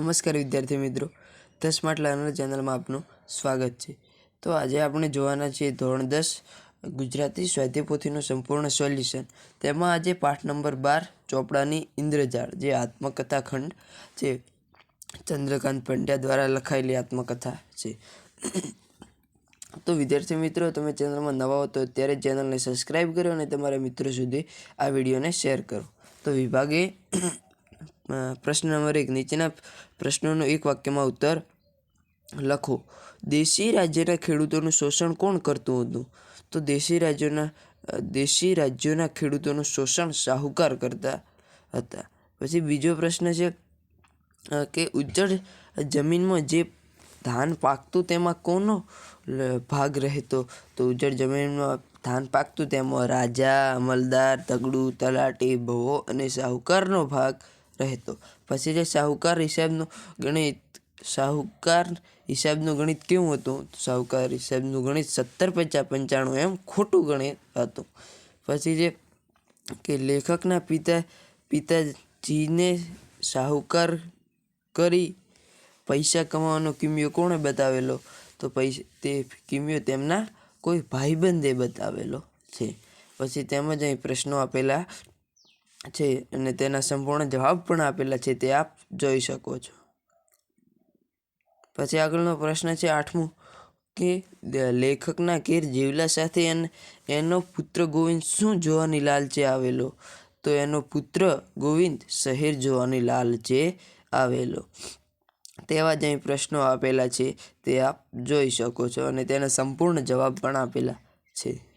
નમસ્કાર વિદ્યાર્થી મિત્રો ધ સ્માર્ટ લર્નર ચેનલમાં આપનું સ્વાગત છે. તો આજે આપણે જોવાના છીએ ધોરણ દસ, ગુજરાતી સ્વાધ્યપોથીનું સંપૂર્ણ સોલ્યુશન. તેમાં આજે પાઠ નંબર બાર, ચોપડાની ઇન્દ્રજાળ, જે આત્મકથા ખંડ જે ચંદ્રકાંત પંડ્યા દ્વારા લખાયેલી આત્મકથા છે. તો વિદ્યાર્થી મિત્રો, તમે ચેનલમાં નવા હો તો અત્યારે ચેનલને સબસ્ક્રાઈબ કરો અને તમારા મિત્રો સુધી આ વિડીયોને શેર કરો. તો વિભાગે પ્રશ્ન નંબર એક, નીચેના પ્રશ્નોનો એક વાક્યમાં ઉત્તર લખો. દેશી રાજ્યના ખેડૂતોનું શોષણ કોણ કરતું હતું? તો દેશી રાજ્યોના દેશી રાજ્યોના ખેડૂતોનું શોષણ શાહુકાર કરતા હતા. પછી બીજો પ્રશ્ન છે કે ઉજ્જડ જમીનમાં જે ધાન પાકતું તેમાં કોનો ભાગ રહેતો? તો ઉજ્જડ જમીનમાં ધાન પાકતું તેમાં રાજા, અમલદાર, તગડું, તલાટી, ભવો અને શાહુકારનો ભાગ રહેતો. પછી જે શાહુકાર હિસાબનું ગણિત શાહુકાર હિસાબનું ગણિત કેવું હતું? શાહુકાર હિસાબનું ગણિત સત્તર પચાસ પંચાણું એમ ખોટું ગણિત હતું. પછી જે કે લેખકના પિતા, પિતાજીને શાહુકાર કરી પૈસા કમાવાનો કિમિયો કોણે બતાવેલો? તો પૈસા, તે કિમિયો તેમના કોઈ ભાઈબંધે બતાવેલો છે. પછી તેમજ અહીં પ્રશ્નો આપેલા છે અને તેના સંપૂર્ણ જવાબ પણ આપેલા છે તે આપ જોઈ શકો છો. પછી આગળનો પ્રશ્ન છે આઠમું, કે લેખકના ઘેર જીવલા સાથે એન- પુત્ર ગોવિંદ શું જોવાની લાલચે આવેલો? તો એનો પુત્ર ગોવિંદ શહેર જોવાની લાલચે આવેલો. તેવા જ પ્રશ્નો આપેલા છે તે આપ જોઈ શકો છો અને તેના સંપૂર્ણ જવાબ પણ આપેલા છે.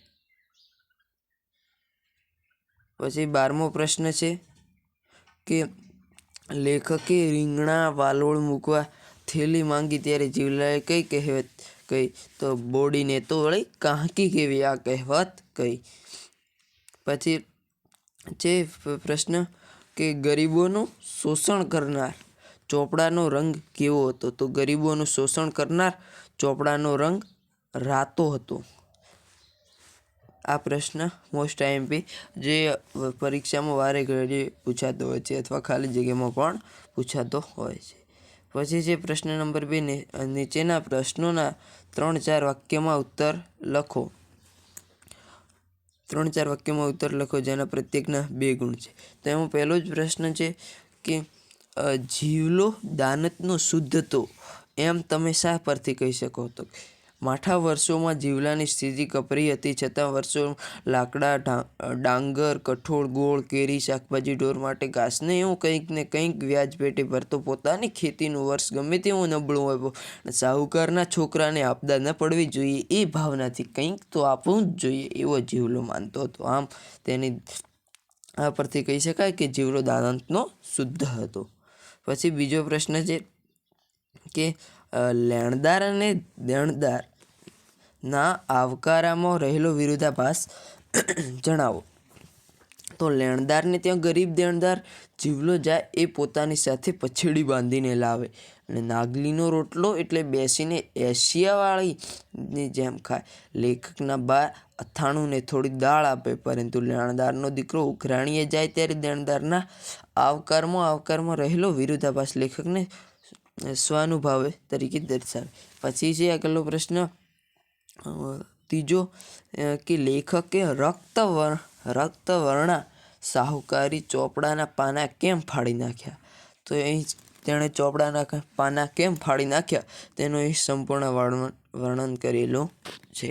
પછી બારમો પ્રશ્ન છે કે લેખકે રીંગણા વાલોળ મૂકવા થેલી માંગી ત્યારે જીવલાએ કઈ કહેવત કહી? તો બોડીને તો વળી કાંકી કેવી આ કહેવત કહી. પછી છે પ્રશ્ન કે ગરીબોનું શોષણ કરનાર ચોપડાનો રંગ કેવો હતો? તો ગરીબોનું શોષણ કરનાર ચોપડાનો રંગ રાતો હતો. આ પ્રશ્ન મોસ્ટ આઈએમપી જે પરીક્ષામાં વારે ઘડીએ પૂછાતો હોય છે અથવા ખાલી જગ્યામાં પણ પૂછાતો હોય છે. પછી છે પ્રશ્ન નંબર બે નીચેના પ્રશ્નોના ત્રણ ચાર વાક્યમાં ઉત્તર લખો. ત્રણ ચાર વાક્યમાં ઉત્તર લખો જેના પ્રત્યેકના બે ગુણ છે. તો એમાં પહેલો જ પ્રશ્ન છે કે જીવલો દાનતનો શુદ્ધ તો એમ તમે શા પરથી કહી શકો તો? માઠા વર્ષોમાં જીવલાની સ્થિતિ કપરી હતી. છતાં વર્ષો લાકડા ડાંગર, કઠોળ, ગોળ, કેરી, શાકભાજી, ઢોર માટે ઘાસને એવું કંઈક ને કંઈક વ્યાજ પેટે ભરતો પોતાની ખેતીનું વર્ષ ગમે તેવું નબળું હોય પણ સાહુકારના છોકરાને આપદા ન પડવી જોઈએ એ ભાવનાથી કંઈક તો આપવું જ જોઈએ એવો જીવલો માનતો હતો. આમ તેની આ પરથી કહી શકાય કે જીવલો દાનંતનો શુદ્ધ હતો. પછી બીજો પ્રશ્ન છે કે લેણદાર અને દેણદાર ના આવકારામાં રહેલો વિરોધાભાસ જણાવો. તો લેણદારને ત્યાં ગરીબ દેણદાર જીવલો જાય એ પોતાની સાથે પછેડી બાંધીને લાવે અને નાગલીનો રોટલો એટલે બેસીને એશિયાવાળીની જેમ ખાય. લેખકના બા અથાણુંને થોડી દાળ આપે, પરંતુ લેણદારનો દીકરો ઉઘરાણીએ જાય ત્યારે દેણદારના આવકારમાં આવકારમાં રહેલો વિરોધાભાસ લેખકને સ્વાનુભાવે તરીકે દર્શાવે. પછી છે આગળનો પ્રશ્ન. ત્રીજો કે લેખકે રક્તવર્ણ રક્તવર્ણા સાહુકારી ચોપડાના પાના કેમ ફાડી નાખ્યા? તો એ તેણે ચોપડાના પાના કેમ ફાડી નાખ્યા? તેનું એ સંપૂર્ણ વર્ણન કરેલું છે.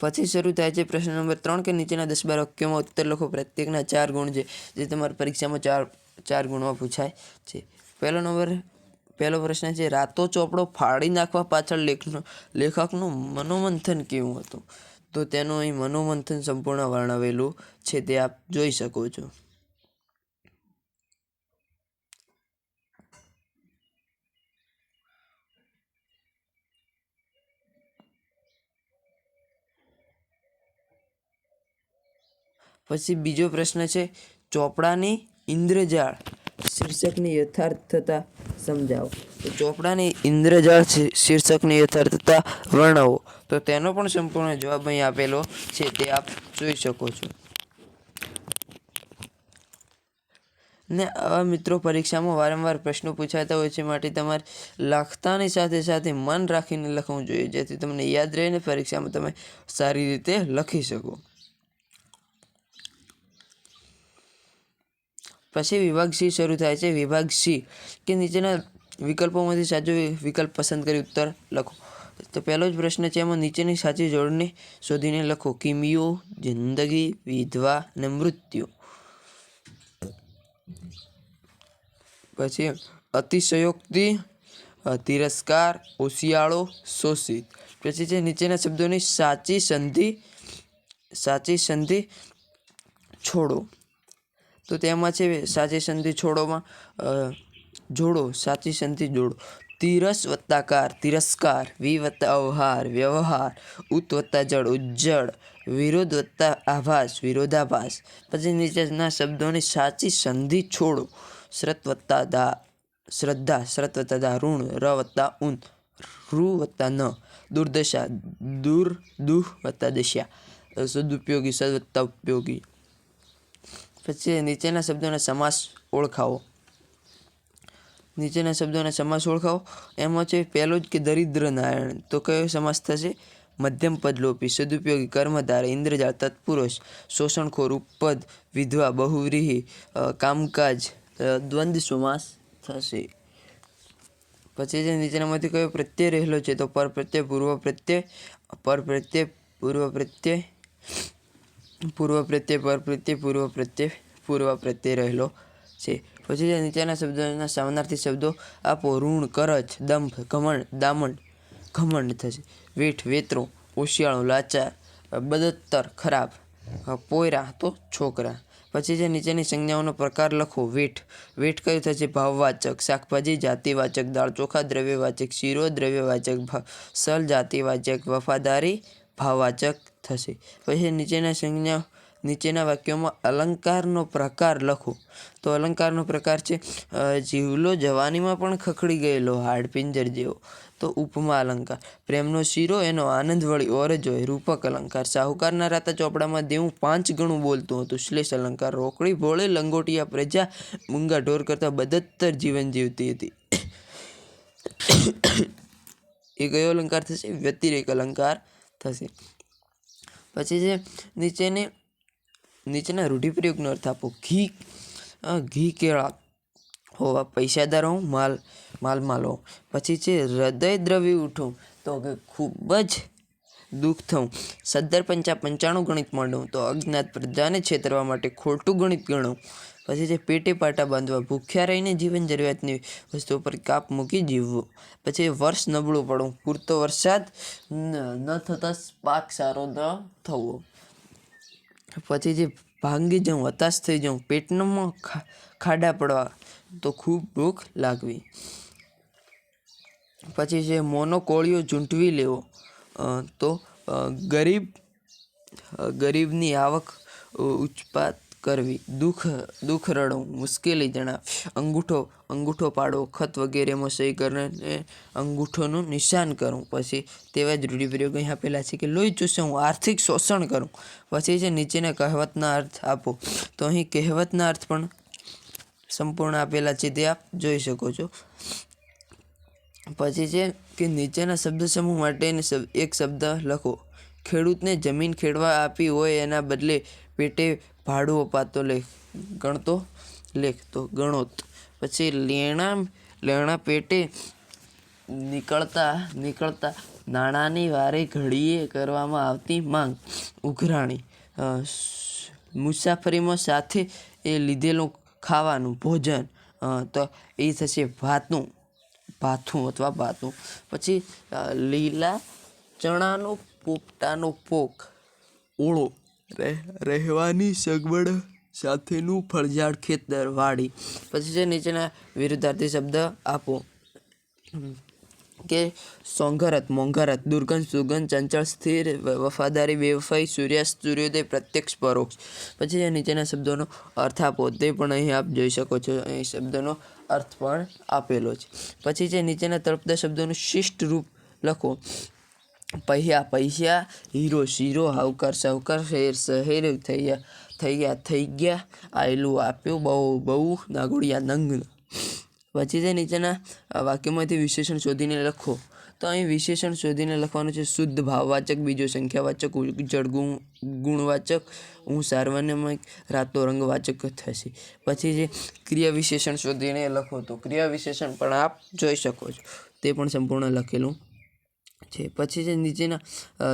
પછી શરૂ થાય છે પ્રશ્ન નંબર ત્રણ કે નીચેના દસ બાર વાક્યોમાં ઉત્તર લખો. પ્રત્યેકના ચાર ગુણ છે, જે તમારી પરીક્ષામાં ચાર ચાર ગુણમાં પૂછાય છે. પહેલો નંબર, પહેલો પ્રશ્ન છે, રાતો ચોપડો ફાડી નાખવા પાછળ લેખનો, લેખકનું મનોમંથન કેવું હતું? તો તેનું અહીં મનોમંથન સંપૂર્ણ વર્ણવેલું છે, તે આપ જોઈ શકો છો. પછી બીજો પ્રશ્ન છે, ચોપડાની ઇન્દ્રજાળ શીર્ષકની યથાર્થતા સમજાવો. તો ચોપડાની ઇન્દ્રજાળ શીર્ષકની યથાર્થતા વર્ણવો. તો તેનો પણ સંપૂર્ણ જવાબ અહીં આપેલો છે, તે આપ જોઈ શકો છો. ને આવા મિત્રો પરીક્ષામાં વારંવાર પ્રશ્નો પૂછાતા હોય છે, માટે તમારે લખતાની સાથે સાથે મન રાખીને લખવું જોઈએ, જેથી તમને યાદ રહીને પરીક્ષામાં તમે સારી રીતે લખી શકો. પછી વિભાગ સી શરૂ થાય છે. વિભાગ સી કે નીચેના વિકલ્પોમાંથી સાચો વિકલ્પ પસંદ કરી ઉત્તર લખો. તો પહેલો જ પ્રશ્ન છે, એમાં નીચેની સાચી જોડને શોધીને લખો. કિમિયો જિંદગી, વિધવા અને મૃત્યુ. પછી અતિશયોક્તિ, તિરસ્કાર ઓશિયાળો શોષિત. પછી છે, નીચેના શબ્દોની સાચી સંધિ સાચી સંધિ છોડો. તો તેમાં છે સાચી સંધિ છોડોમાં જોડો, સાચી સંધિ જોડો. તિરસ વત્તાકાર, તિરસ્કાર વિ વત્તા અવહાર, વ્યવહાર ઉત વત્તા જળ ઉજ્જળ વિરોધ વત્તા આભાસ, વિરોધાભાસ. પછી નીચેના શબ્દોની સાચી સંધિ છોડો. શ્રત વત્તા દા, શ્રદ્ધા, શ્રત વત્તા ઋણ, ર વત્તા ઊન રૂ વત્તા ન, દુર્દશા, દુર, દુહ વત્તા દશા. સદુપયોગી સદ વત્તા ઉપયોગી. પછી નીચેના શબ્દોના સમાસ ઓળખાવો. નીચેના શબ્દોના સમાસ ઓળખાવો. એમાં છે પહેલો જ કે દરિદ્ર નારાયણ તો કયો સમાસ થશે? મધ્યમ પદલોપી સદુપયોગી કર્મધાર ઇન્દ્રજાળ, તત્પુરુષ, શોષણખોર, ઉપપદ, વિધવા, બહુવ્રીહી કામકાજ દ્વંદ્વ સમાસ થશે. પછી જે નીચેનામાંથી કયો પ્રત્યય રહેલો છે? તો પર પ્રત્યય, પૂર્વ પ્રત્યય પર પ્રત્યય, પૂર્વ પ્રત્યય પૂર્વ પ્રત્યય પર પ્રત્યય પૂર્વ પ્રત્યય પૂર્વ પ્રત્યય રહેલો છે. પછી જે નીચેના શબ્દોના સામનાર્થી શબ્દો આપો ઋણ કરચ દંભ, ઘમંડ, દામંડ, ઘમંડ થશે. વેઠ, વેતરો, ઓશિયાળો લાચાર બદતર ખરાબ, પોયરા તો છોકરા. પછી જે નીચેની સંજ્ઞાઓનો પ્રકાર લખો. વેઠ વેઠ કયું થશે? ભાવવાચક, શાકભાજી, જાતિવાચક, દાળ ચોખા, દ્રવ્યવાચક, શીરો, દ્રવ્યવાચક સલ, જાતિવાચક, વફાદારી, ભાવવાચક થશે. પછી નીચેના સંજ્ઞા, નીચેના વાક્યોમાં અલંકારનો પ્રકાર લખો. તો અલંકારનો પ્રકાર છે જીવલો જવાનીમાં પણ ખખડી ગયેલો હાડપિંજર જેવો. તો ઉપમા અલંકાર. પ્રેમનો શીરો, એનો આનંદ વળી ઓર હોય રૂપક અલંકાર. સાહુકારના રાતા ચોપડામાં દેવું પાંચ ગણું બોલતું હતું. શ્લેષ અલંકાર. રોકડી, ભોળે, લંગોટિયા પ્રજા, મૂંગા ઢોર કરતાં બદત્તર જીવન જીવતી હતી. એ કયો અલંકાર થશે? વ્યતિરેક અલંકાર થશે. પછી છે નીચેની, નીચેના રૂઢિપ્રયોગનો અર્થ આપો, ઘી ઘી કેળા હોવા, પૈસાદાર હોઉં, માલ માલ માલો પછી છે હૃદય દ્રવી ઉઠું, તો કે ખૂબ જ દુઃખ થવું સદ્દર પંચા પંચાણું ગણિત માંડવું તો અજ્ઞાત પ્રજાને છેતરવા માટે ખોટું ગણિત ગણવું પછી છે પેટે પાટા બાંધવા, ભૂખ્યા રહીને જીવન જરૂરિયાતની વસ્તુ પર કાપ મૂકી જીવવું. પછી વર્ષ નબળું પડવું. પૂરતો વરસાદ ન થતાં પાક સારો ન થવો. પછી જે ભાંગી જાઉં, હતાશ થઈ જાઉં, પેટમાં ખાડા પડવા તો ખૂબ ભૂખ લાગવી. પછી છે મોનો કોળિયો ઝૂંટવી લેવો તો ગરીબ ગરીબની આવક ઉચપાત કરવી. દુઃખ દુઃખ રડવું, મુશ્કેલી જણાવ. અંગૂઠો અંગૂઠો પાડવો ખત વગેરેમાં સહી કરીને અંગૂઠોનું નિશાન કરવું પછી તેવા જ રૂઢિપ્રયોગ અહીં આપેલા છે કે લોહી ચૂસે, હું આર્થિક શોષણ કરું. પછી છે નીચેના કહેવતના અર્થ આપો. તો અહીં કહેવતના અર્થ પણ સંપૂર્ણ આપેલા છે, તે આપ જોઈ શકો છો. પછી છે કે નીચેના શબ્દ સમૂહ માટેને એક શબ્દ લખો. ખેડૂતને જમીન ખેડવા આપી હોય એના બદલે પેટે ભાડું અપાતો લેખ ગણતો લેખ, તો ગણોત. પછી લેણા લેણા પેટે નીકળતા નીકળતા નાણાંની વારે ઘડીએ કરવામાં આવતી માંગ, ઉઘરાણી. મુસાફરીમાં સાથે એ લીધેલું ખાવાનું, ભોજન તો એ થશે ભાતનું, ભાથું અથવા ભાતું પછી લીલા ચણાનો પોપટાનો પોક, ઓળો. રહેવાની સગવડ સાથેનું ફળઝાડ ખેતર વાડી પછી છે નીચેના વિરુદ્ધાર્થી શબ્દ આપો. કે સોંઘરત, મોંઘરત, દુર્ગંધ, સુગંધ, ચંચળ, સ્થિર, વફાદારી, બેવફાઈ, સૂર્યાસ્ત, સૂર્યોદય, પ્રત્યક્ષ, પરોક્ષ. પછી જે નીચેના શબ્દોનો અર્થ આપો. તે પણ અહીં આપ જોઈ શકો છો. અહીં શબ્દોનો અર્થ પણ આપેલો છે. પછી જે નીચેના તળપદા શબ્દોનું શિષ્ટ રૂપ લખો. પૈયા પૈસા હીરો શીરો, હાવકાર સાહુકાર શહેર શહેર ગયા થઈ ગયા થઈ ગયા. આયલું આપ્યું બહુ બહુ નાગોડિયા નંગ. પછી તે નીચેના વાક્યમાંથી વિશેષણ શોધીને લખો. તો અહીં વિશેષણ શોધીને લખવાનું છે શુદ્ધ ભાવવાચક, બીજો સંખ્યાવાચક ઉજ્જળ ગુણવાચક, હું સાર્વનમય રાતો રંગવાચક થશે. પછી જે ક્રિયા વિશેષણ શોધીને લખો તો ક્રિયા વિશેષણ પણ આપ જોઈ શકો છો. તે પણ સંપૂર્ણ લખેલું છે. પછી છે નીચેના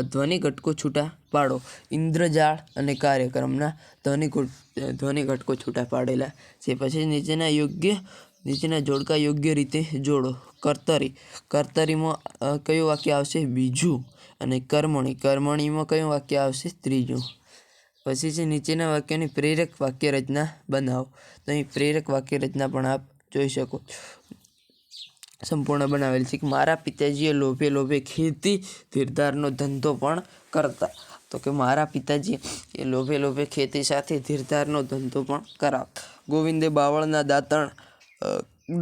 ધ્વનિ ઘટકો છૂટા પાડો ઇન્દ્રજાળ અને કાર્યક્રમના ધ્વનિ ધ્વનિ ઘટકો છૂટા પાડેલા છે પછી નીચેના યોગ્ય, નીચેના જોડકા યોગ્ય રીતે જોડો. કર્તરી. કર્તરીમાં કયું વાક્ય આવશે? બીજું. અને કર્મણી. કર્મણીમાં કયું વાક્ય આવશે? ત્રીજું. પછી છે નીચેના વાક્યની પ્રેરક વાક્ય રચના બનાવો. તો અહીં પ્રેરક વાક્ય રચના પણ આપ જોઈ શકો. સંપૂર્ણ બનાવેલ છે કે મારા પિતાજીએ લોભે લોભે ખેતી, ધીરધારનો ધંધો પણ કરતા. તો કે મારા પિતાજી એ લોભે લોભે ખેતી સાથે ધીરધારનો ધંધો પણ કરાવતા ગોવિંદે બાવળના દાંતણ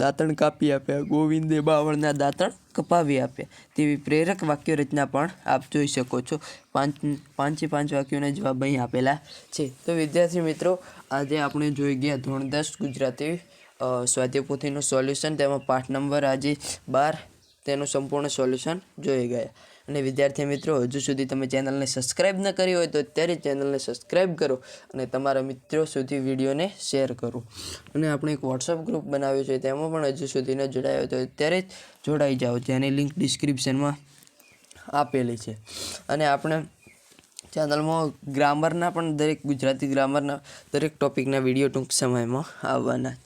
દાંતણ કાપી આપ્યા. ગોવિંદે બાવળના દાંતણ કપાવી આપ્યા. તેવી પ્રેરક વાક્ય રચના પણ આપ જોઈ શકો છો. પાંચ, પાંચે પાંચ વાક્યોના જવાબ અહીં આપેલા છે. તો વિદ્યાર્થી મિત્રો, આજે આપણે જોઈ ગયા ધોરણ દસ ગુજરાતી સ્વાધ્યાય સોલ્યુશન, તેમાં પાઠ નંબર આજે બાર, તેનું સંપૂર્ણ સોલ્યુશન જોઈ ગયા. અને વિદ્યાર્થી મિત્રો, હજુ સુધી તમે ચેનલને સબસ્ક્રાઈબ ન કરી હોય તો અત્યારે ચેનલને સબસ્ક્રાઈબ કરો અને તમારા મિત્રો સુધી વિડીયોને શેર કરો. અને આપણે એક વોટ્સઅપ ગ્રુપ બનાવ્યું છે, તેમાં પણ હજુ સુધી ન જોડાયો તો અત્યારે જ જોડાઈ જાઓ, જેની લિંક ડિસ્ક્રિપ્શનમાં આપેલી છે. અને આપણે ચેનલમાં ગ્રામરના પણ દરેક ગુજરાતી ગ્રામરના દરેક ટોપિકના વીડિયો ટૂંક સમયમાં આવવાના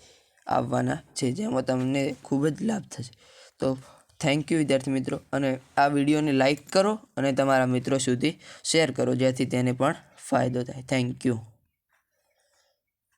આવવાના છે, જેમાં તમને ખૂબ જ લાભ થશે. તો થેન્ક યુ વિદ્યાર્થી મિત્રો, અને આ વિડીયોને લાઇક કરો અને તમારા મિત્રો સુધી શેર કરો, જેથી તેને પણ ફાયદો થાય. Thank you